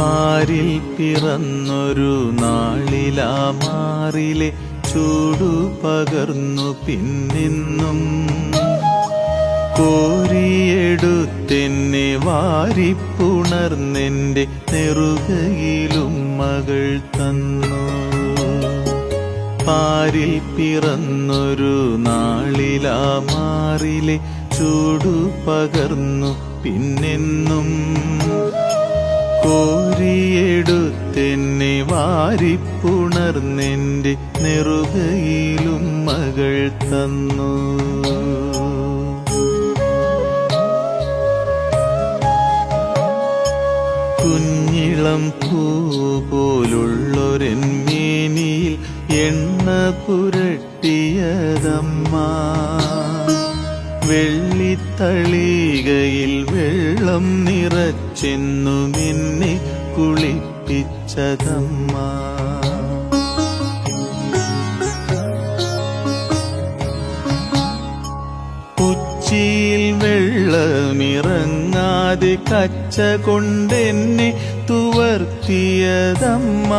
പാരിൽ പിറന്നൊരു നാളിലാ മാറിലെ ചൂടു പകർന്നു പിന്നിന്നും. കോരിയെടുത്തെന്നെ വാരിപ്പുണർന്നെന്റെ നെറുകയിലും മകൾ തന്നു. പാരിൽ പിറന്നൊരു നാളിലാ മാറിലെ ചൂടു പകർന്നു പിന്നെന്നും. കോരിയെടുത്തെന്നെ വാരിപ്പുണർന്നെന്റെ നെറുകയിലും മകൾ തന്നു. കുഞ്ഞിളം പൂ പോലുള്ളൊരെന്മേനിയിൽ എണ്ണ പുരട്ടിയതമ്മ. വെള്ളിത്തളികയിൽ വെള്ളം നിറച്ചെന്നു നിന്നെ കുളിപ്പിച്ചതമ്മ. ഉച്ചിയിൽ വെള്ളമിറങ്ങാതെ കച്ച കൊണ്ടെന്നെ തുവർത്തിയതമ്മ.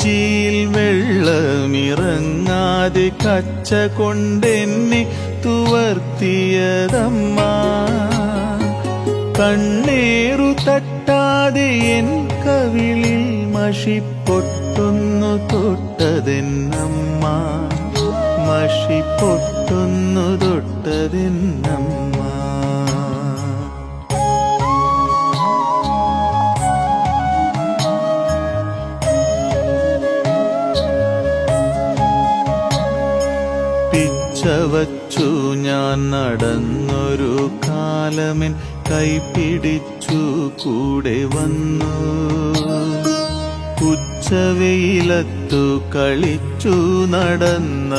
ഉച്ചിയിൽ വെള്ളമിറങ്ങാതെ കച്ച കൊണ്ടെന്നെ തുവർത്തിയതമ്മ. കണ്ണേറു തട്ടാതെ എൻ കവിളിൽ മഷിപ്പൊട്ടുന്നു തൊട്ടതെന്നമ്മ. മഷി പൊട്ടുന്നു തൊട്ടതെന്നമ്മ. പിച്ചവച്ചു ഞാൻ നടന്നൊരു കാലമെൻ കൈപിടിച്ചു കൂടെ വന്നു. ഉച്ചവെയിലത്തു കളിച്ചു നടന്ന